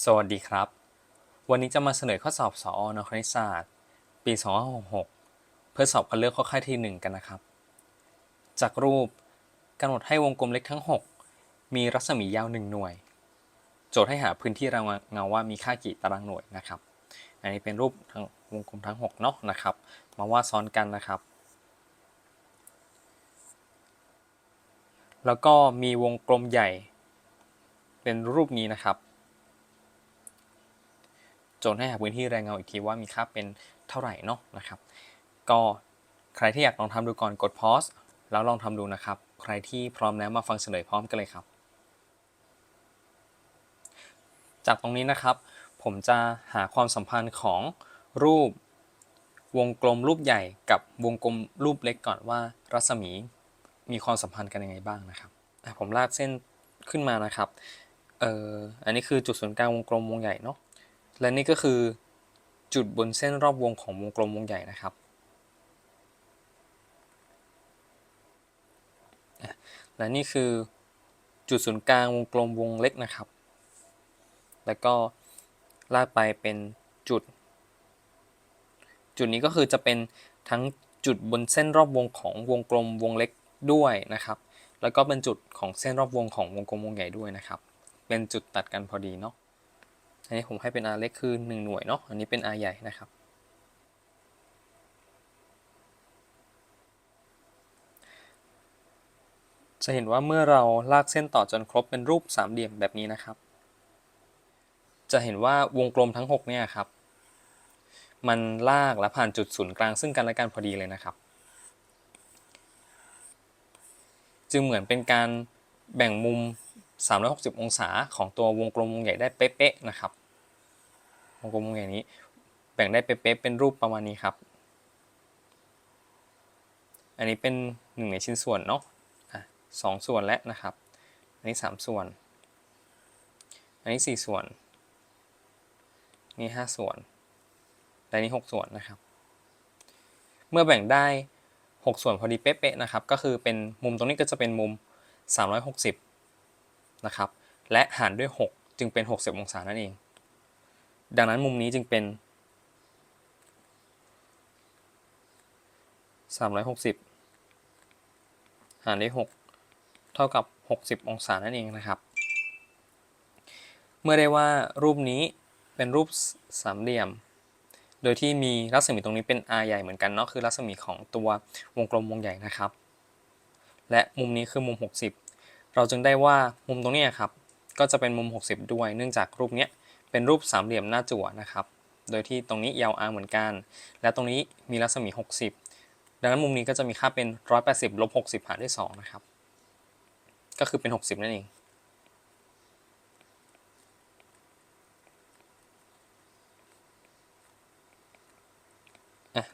สวัสดีครับ วันนี้จะมาเสนอข้อสอบสอนคณิตศาสตร์ ปี 2566 เพื่อสอบคัดเลือกข้อค่ายที่ 1 กันนะครับ จากรูปกำหนดให้วงกลมเล็กทั้ง 6 มีรัศมียาว 1 หน่วย โจทย์ให้หาพื้นที่รางเงาว่ามีค่ากี่ตารางหน่วยนะครับ อันนี้เป็นรูปทั้งวงกลมทั้ง 6 เนาะนะครับ มาว่าซ้อนกันนะครับ แล้วก็มีวงกลมใหญ่ เป็นรูปนี้นะครับ โจทย์ให้หาพื้นที่แรงเงาอีกทีว่ามีค่าเป็นเท่าไหร่เนาะนะครับ ก็ใครที่อยากลองทำดูก่อนกดพอสแล้วลองทำดูนะครับ ใครที่พร้อมแล้วมาฟังเฉลยพร้อมกันเลยครับ จากตรงนี้นะครับ ผมจะหาความสัมพันธ์ของรูปวงกลมรูปใหญ่กับวงกลมรูปเล็กก่อนว่า รัศมีมีความสัมพันธ์กันยังไงบ้างนะครับผมลากเส้นขึ้นมานะครับ เอ่อ อันนี้คือจุดศูนย์กลางวงกลมวงใหญ่เนาะ และนี่ก็คือจุดบนเส้นรอบวงของวงกลมวงใหญ่นะครับ และนี่คือจุดศูนย์กลางวงกลมวงเล็กนะครับ แล้วก็ลากไปเป็นจุด จุดนี้ก็คือจะเป็นทั้งจุดบนเส้นรอบวงของวงกลมวงเล็กด้วยนะครับ แล้วก็เป็นจุดของเส้นรอบวงของวงกลมวงใหญ่ด้วยนะครับ เป็นจุดตัดกันพอดีเนาะ อันนี้ผมให้เป็น R เล็กคือ 1 หน่วยเนาะ อันนี้เป็น R ใหญ่นะครับ จะเห็นว่าเมื่อเราลากเส้นต่อจนครบเป็นรูปสามเหลี่ยมแบบนี้นะครับ จะเห็นว่าวงกลมทั้ง 6 เนี่ยครับ มันลากและผ่านจุดศูนย์กลางซึ่งกันและกันพอดีเลยนะครับ จึงเหมือนเป็นการแบ่งมุม 360 องศาของตัววงกลมวงใหญ่ได้เป๊ะๆนะครับ วงกลมวงใหญ่นี้แบ่งได้เป๊ะๆเป็นรูปประมาณนี้ครับ อันนี้เป็นหนึ่งในชิ้นส่วนเนาะสองส่วนแล้วนะครับ อันนี้สามส่วน อันนี้สี่ส่วน นี่ห้าส่วน และนี่หกส่วนนะครับ เมื่อแบ่งได้หกส่วนพอดีเป๊ะๆนะครับ ก็คือเป็นมุมตรงนี้ก็จะเป็นมุม 360 นะครับ และหารด้วย 6 จึงเป็น 60 องศานั่นเอง ดังนั้นมุมนี้จึงเป็น 360 หารด้วย 6 เท่ากับ 60 องศานั่นเองนะครับ เมื่อได้ว่ารูปนี้เป็นรูปสามเหลี่ยม โดยที่มีรัศมีตรงนี้เป็น r ใหญ่เหมือนกันเนาะคือรัศมีของตัววงกลมวงใหญ่นะครับ และมุมนี้คือมุม 60 เราจึงได้ว่ามุมตรงนี้ครับก็จะเป็นมุม 60 ด้วย เนื่องจากรูปนี้เป็นรูปสามเหลี่ยมหน้าจั่วนะครับ โดยที่ตรงนี้ยาว r เหมือนกัน และตรงนี้มีรัศมี 60 ดังนั้นมุมนี้ก็จะมีค่าเป็น 180ลบ60 หารด้วย 2 นะครับ ก็คือเป็น 60 นั่นเอง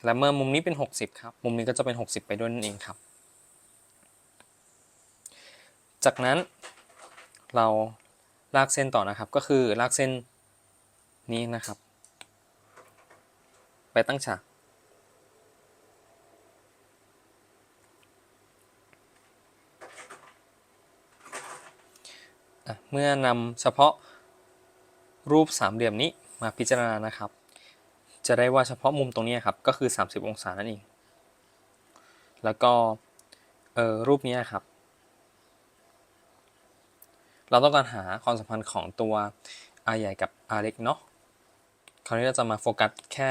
และเมื่อมุมนี้เป็น 60 ครับ มุมนี้ก็จะเป็น 60 ไปด้วยนั่นเองครับ จากนั้นเราลากเส้นต่อนะครับก็คือลากเส้นนี้นะครับ ไปตั้งฉากเมื่อนำเฉพาะรูปสามเหลี่ยมนี้มาพิจารณานะครับ จะได้ว่าเฉพาะมุมตรงนี้ครับก็คือ 30 องศานั่นเอง แล้วก็รูปนี้ครับ เราต้องการหาความสัมพันธ์ของตัว r ใหญ่กับ r เล็กเนาะคราวนี้เราจะมาโฟกัสแค่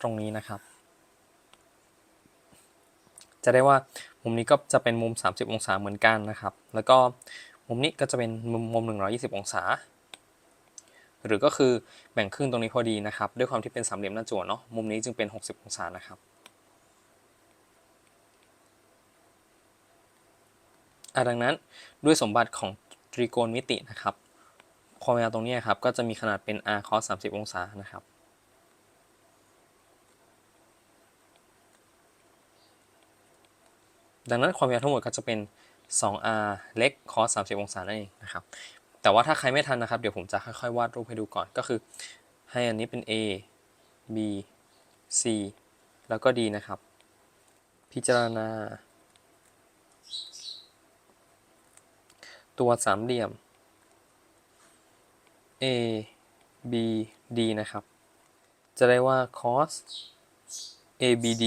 ตรงนี้นะครับ จะได้ว่ามุมนี้ก็จะเป็นมุม 30 องศาเหมือนกันนะครับ แล้วก็มุมนี้ก็จะเป็นมุมมุม 120 องศา หรือก็คือแบ่งครึ่งตรงนี้พอดีนะครับ ด้วยความที่เป็นสามเหลี่ยมหน้าจั่วเนาะมุมนี้จึงเป็น 60 องศานะครับดังนั้นด้วยสมบัติของ ตรีโกณมิตินะครับความยาวตรงนี้ครับก็จะมีขนาดเป็น r cos 30 องศานะครับ ดังนั้นความยาวทั้งหมดก็จะเป็น 2r เล็ก cos 30 องศานั่นเองนะครับ แต่ว่าถ้าใครไม่ทันนะครับ เดี๋ยวผมจะค่อยๆ วาดรูปให้ดูก่อนก็คือ ให้อันนี้เป็น a b c แล้วก็ d นะครับ พิจารณา ตัวสามเหลี่ยม A BD นะครับ จะได้ว่า cos ABD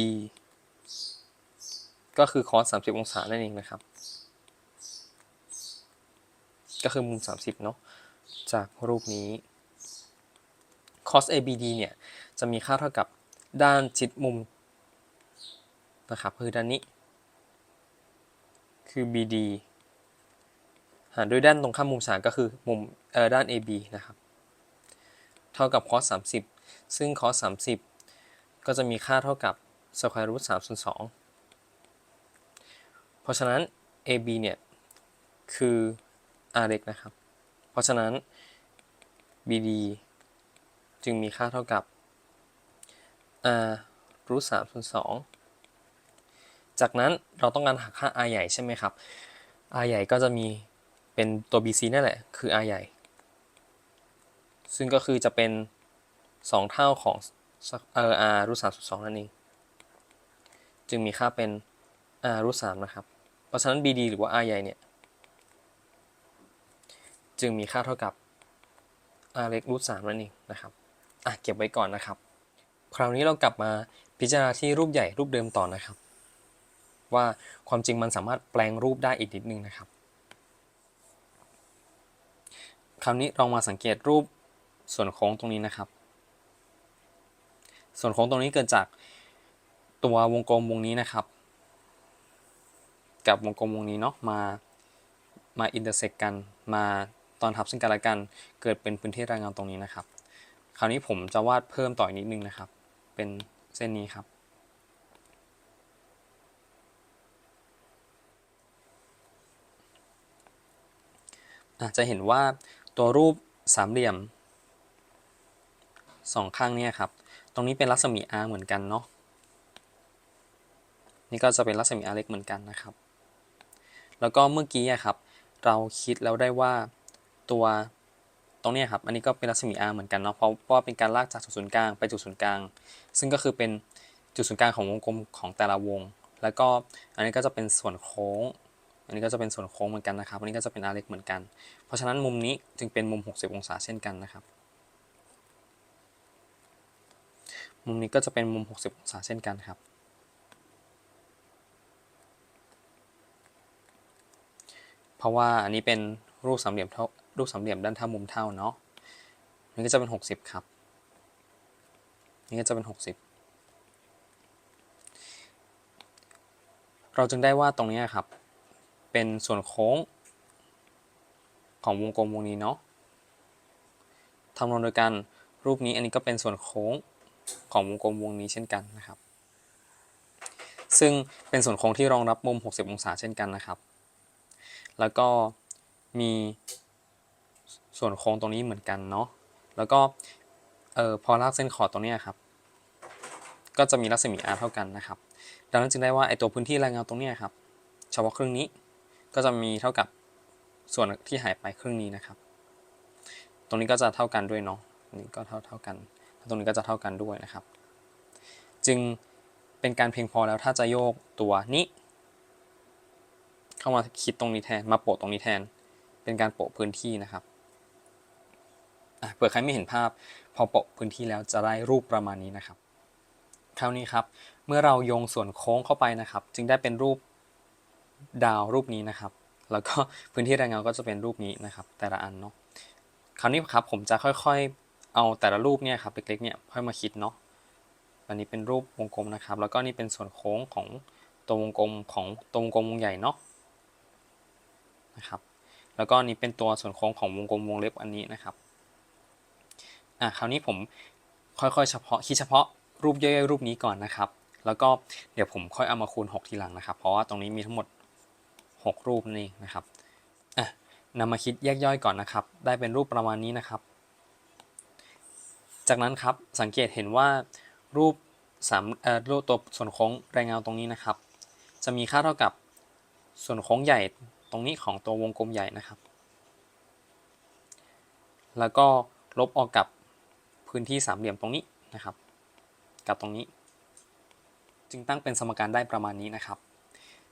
ก็คือ cos 30 องศานั่นเองนะครับ ก็คือมุม 30 เนาะ จากรูปนี้ cos ABD เนี่ย จะมีค่าเท่ากับด้านชิดมุมนะครับ คือด้านนี้ คือ BD หารด้วยด้านตรงข้ามมุมฉากก็คือมุมเอ่อด้าน AB นะครับ เท่ากับ cos 30 ซึ่ง cos 30 ก็จะมีค่าเท่ากับ square root 3ส่วน2เพราะฉะนั้น AB เนี่ย คือ r เล็กนะครับ เพราะฉะนั้น BD จึงมีค่าเท่ากับ r root 3ส่วน2จากนั้นเราต้องการหาค่า r ใหญ่ใช่ไหมครับ r ใหญ่ก็จะมี เป็นตัว BC นั่นแหละ คือ r ใหญ่ ซึ่งก็คือจะเป็น 2 เท่าของเออ r รูท3ส่วน2นั่นเอง จึงมีค่าเป็น r รูท3นะครับ เพราะฉะนั้น BD หรือว่า r ใหญ่เนี่ย จึงมีค่าเท่ากับ r เล็กรูท3นั่นเองนะครับ อะ เก็บไว้ก่อนนะครับ คราวนี้เรากลับมาพิจารณาที่รูปใหญ่รูปเดิมต่อนะครับ ว่าความจริงมันสามารถแปลงรูปได้อีกนิดนึงนะครับ คราวนี้ลองมาสังเกตรูปส่วนโค้งตรงนี้นะครับ ส่วนโค้งตรงนี้เกิดจากตัววงกลมวงนี้นะครับ กับวงกลมวงนี้เนาะมามาอินเตอร์เซ็กกันมาตอนทับซึ่งกันและกันเกิดเป็นพื้นที่รายงานตรงนี้นะครับ คราวนี้ผมจะวาดเพิ่มต่ออีกนิดนึงนะครับ เป็นเส้นนี้ครับ จะเห็นว่า ตัวรูปสามเหลี่ยมสองข้างเนี่ยครับ ตรงนี้เป็นรัศมี r เหมือนกันเนาะ นี่ก็จะเป็นรัศมี r เล็กเหมือนกันนะครับ แล้วก็เมื่อกี้ครับ เราคิดแล้วได้ว่าตัวตรงนี้ครับ อันนี้ก็เป็นรัศมี r เหมือนกันเนาะ เพราะว่าเป็นการลากจากจุดศูนย์กลางไปจุดศูนย์กลาง ซึ่งก็คือเป็นจุดศูนย์กลางของวงกลมของแต่ละวง แล้วก็อันนี้ก็จะเป็นส่วนโค้ง อันนี้ก็จะเป็นส่วนโค้งเหมือนกันนะครับ อันนี้ก็จะเป็น r เล็กเหมือนกัน เพราะฉะนั้นมุมนี้จึงเป็นมุม 60 องศาเช่นกันนะครับ มุมนี้ก็จะเป็นมุม 60 องศาเช่นกันครับ เพราะว่าอันนี้เป็นรูปสามเหลี่ยมเท่ารูปสามเหลี่ยมด้านเท่ามุมเท่าเนาะนี่ก็จะเป็น 60 ครับ นี่ก็จะเป็น 60เราจึงได้ว่าตรงนี้ครับ เป็นส่วนโค้ง ของวงกลมวงนี้เนาะทำนองโดยการรูปนี้อันนี้ก็เป็นส่วนโค้งของวงกลมวงนี้เช่นกันนะครับ ซึ่งเป็นส่วนโค้งที่รองรับมุม 60 องศาเช่นกันนะครับ แล้วก็มีส่วนโค้งตรงนี้เหมือนกันเนาะ แล้วก็เออพอลากเส้นขอดตรงนี้ครับ ก็จะมีรัศมี r เท่ากันนะครับ ดังนั้นจึงได้ว่าไอตัวพื้นที่แรายงาตรงนี้ครับ เฉพาะครึ่งนี้ ก็จะมีเท่ากับส่วนที่หายไปครึ่งนี้นะครับ ตรงนี้ก็จะเท่ากันด้วยเนาะนี่ก็เท่าเท่ากัน ตรงนี้ก็จะเท่ากันด้วยนะครับ จึงเป็นการเพียงพอแล้วถ้าจะโยกตัวนี้ เข้ามาคิดตรงนี้แทนมาโปะตรงนี้แทน เป็นการโปะพื้นที่นะครับเผื่อใครไม่เห็นภาพ พอโปะพื้นที่แล้วจะได้รูปประมาณนี้นะครับ คราวนี้ครับ เมื่อเราโยงส่วนโค้งเข้าไปนะครับ จึงได้เป็นรูป ดาวรูปนี้นะครับ แล้วก็พื้นที่แรายงาก็จะเป็นรูปนี้นะครับ แต่ละอันเนาะคราวนี้ครับผมจะค่อยๆเอาแต่ละรูปเนี่ยครับเล็กๆเนี่ยค่อยมาคิดเนาะอันนี้เป็นรูปวงกลมนะครับ แล้วก็นี่เป็นส่วนโค้งของตัววงกลมของตัววงกลมวงใหญ่เนาะนะครับ แล้วก็นี่เป็นตัวส่วนโค้งของวงกลมวงเล็บอันนี้นะครับอะคราวนี้ผมค่อยๆเฉพาะคิดเฉพาะรูปย่อยๆรูปนี้ก่อนนะครับ แล้วก็เดี๋ยวผมค่อยเอามาคูณ 6 ทีหลังนะครับ เพราะว่าตรงนี้มีทั้งหมด 6 รูปนี่นะครับอะนำมาคิดแยกย่อยก่อนนะครับ ได้เป็นรูปประมาณนี้นะครับ จากนั้นครับสังเกตเห็นว่ารูปสามเอ่อรูปตัวส่วนโค้งแรงเงาตรงนี้นะครับ จะมีค่าเท่ากับส่วนโค้งใหญ่ตรงนี้ของตัววงกลมใหญ่นะครับ แล้วก็ลบออกกับพื้นที่สามเหลี่ยมตรงนี้นะครับ กับตรงนี้ จึงตั้งเป็นสมการได้ประมาณนี้นะครับ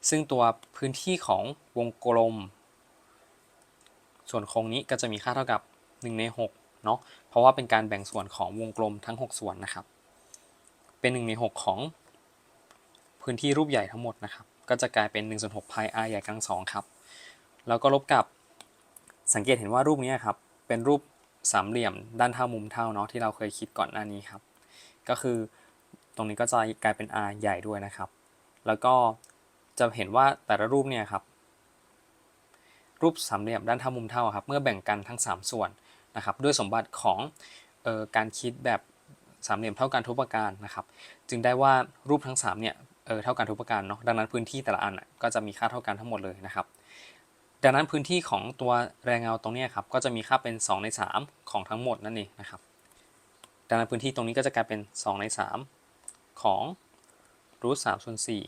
ซึ่งตัวพื้นที่ของวงกลม ส่วนโค้งนี้ก็จะมีค่าเท่ากับ 1 ใน6เนาะเพราะว่าเป็นการแบ่งส่วนของวงกลมทั้ง 6 ส่วนนะครับ เป็น 1 ใน 6 ของพื้นที่รูปใหญ่ทั้งหมดนะครับ ก็จะกลายเป็น1ส่วน6พาย r ใหญ่กำลังสองครับ แล้วก็ลบกับสังเกตเห็นว่ารูปนี้ครับ เป็นรูปสามเหลี่ยมด้านเท่ามุมเท่าเนาะที่เราเคยคิดก่อนหน้านี้ครับ ก็คือตรงนี้ก็จะกลายเป็น r ใหญ่ด้วยนะครับ แล้วก็ จะเห็นว่าแต่ละรูปเนี่ยครับ รูปสามเหลี่ยมด้านเท่ามุมเท่าครับ เมื่อแบ่งกันทั้ง 3 ส่วนนะครับ ด้วยสมบัติของออการคิดแบบสามเหลี่ยมเท่ากันทุกประการนะครับ จึงได้ว่ารูปทั้ง3เนี่ยเออเท่ากันทุกประการเนาะดังนั้นพื้นที่แต่ละอันก็จะมีค่าเท่ากันทั้งหมดเลยนะครับ ดังนั้นพื้นที่ของตัวแรงเงาตรงนี้ครับก็จะมีค่าเป็น 2 ใน 3 ของทั้งหมดนั่นเองนะครับดังนั้นพื้นที่ตรงนี้ก็จะกลายเป็น 2 ใน 3 ของรูทสามส่วนสี่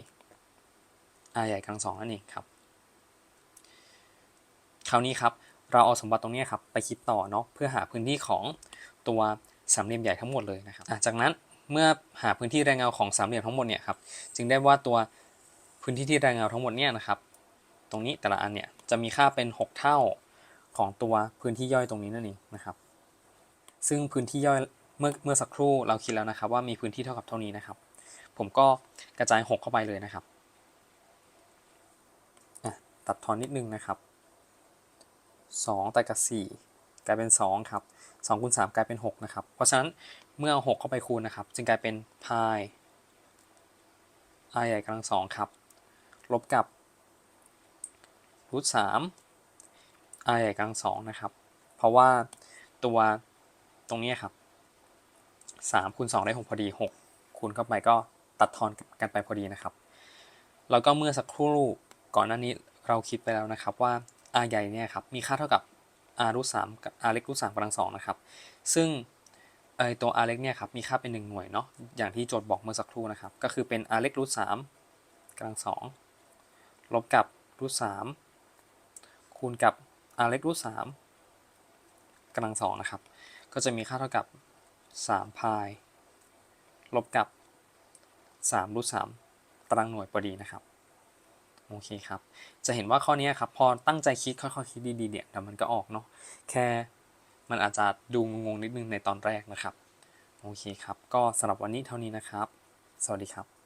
r ใหญ่กำลังสองนั่นเองครับ คราวนี้ครับเราเอาสมบัติตรงนี้ครับไปคิดต่อเนาะเพื่อหาพื้นที่ของตัวสามเหลี่ยมใหญ่ทั้งหมดเลยนะครับจากนั้นเมื่อหาพื้นที่แรงเงาของสามเหลี่ยมทั้งหมดเนี่ยครับจึงได้ว่าตัวพื้นที่ที่แรงเงาทั้งหมดเนี่ยนะครับ ตรงนี้แต่ละอันเนี่ยจะมีค่าเป็น 6 เท่าของตัวพื้นที่ย่อยตรงนี้นั่นเองนะครับ ซึ่งพื้นที่ย่อยเมื่อเมื่อสักครู่เราคิดแล้วนะครับ ว่ามีพื้นที่เท่ากับเท่านี้นะครับ ผมก็กระจาย 6 เข้าไปเลยนะครับ ตัดทอนนิดนึงนะครับ 2 ตัดกับ 4 กลายเป็น 2 ครับ2คูณ3กลายเป็น 6 นะครับ เพราะฉะนั้นเมื่อเอา6เข้าไปคูณนะครับ จึงกลายเป็นพาย r ใหญ่กำลังสองครับ ลบกับรูทสาม r ใหญ่กำลังสองนะครับ เพราะว่าตัวตรงนี้ครับ3คูณ2ได้6พอดี6คูณเข้าไปก็ตัดทอนกันไปพอดีนะครับ แล้วก็เมื่อสักครู่ก่อนหน้านี้ เราคิดไปแล้วนะครับว่า r ใหญ่เนี่ยครับมีค่าเท่ากับ r รูทสามกับ r เล็กรูทสามกำลังสองนะครับ ซึ่งไอตัว r เล็กเนี่ยครับมีค่าเป็น 1 หน่วยเนาะอย่างที่โจทย์บอกเมื่อสักครู่นะครับ ก็คือเป็น r เล็กรูทสามกำลังสองลบกับรูทสามคูณกับ r เล็กรูทสามกำลังสองนะครับ ก็จะมีค่าเท่ากับ3พายลบกับ3รูทสามตารางหน่วยพอดีนะครับ โอเคครับ จะเห็นว่าข้อนี้ครับพอตั้งใจคิดค่อยๆคิดดีๆเนี่ยเดี๋ยวมันก็ออกเนาะแค่มันอาจจะดูงงๆนิดนึงในตอนแรกนะครับ โอเคครับ ก็สำหรับวันนี้เท่านี้นะครับ สวัสดีครับ